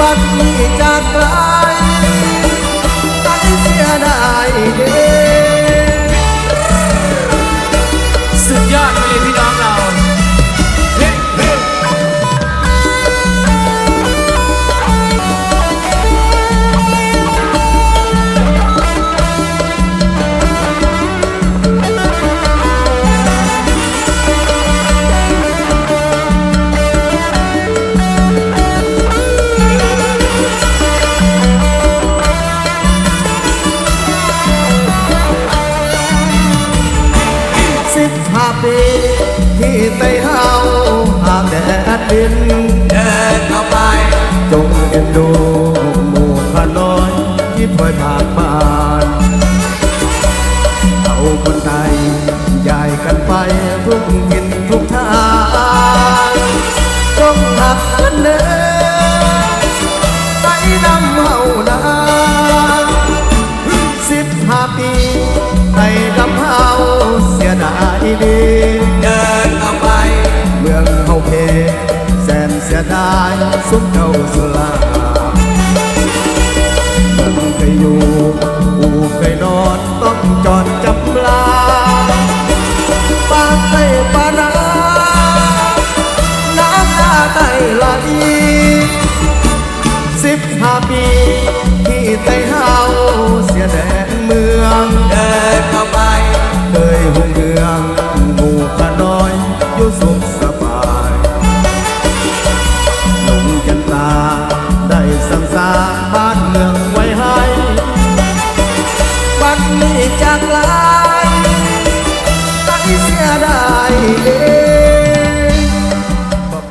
บัดนี้จากไกลใจเสียดายเด้ ปีที่ไต้เฮาอาบแดดดินเดินเข้าไป จงเอ็นดูหมู่ข้าน้อยที่ปล่อยผ่านผ่านเอาคนไทยย้ายกันไปทุกทินทุกทางจงหักกันเด้อไต้ดำเฮานาสิบห้าปีไต้ดำเฮาเสีย ดายดีเดินเข้าไป เมืองเฮาเพแสนเสียดายสุดเก่าสลาเมืองเคยอยู่อูเคยนอนต้องจอดจำลาปากไตปานาน้ำตาไต้ไหลสิบห้าปีที่ไตเฮาเสียแดนเมือง สุขสบายหลงจันตา ได้สังสาบ้านเมือง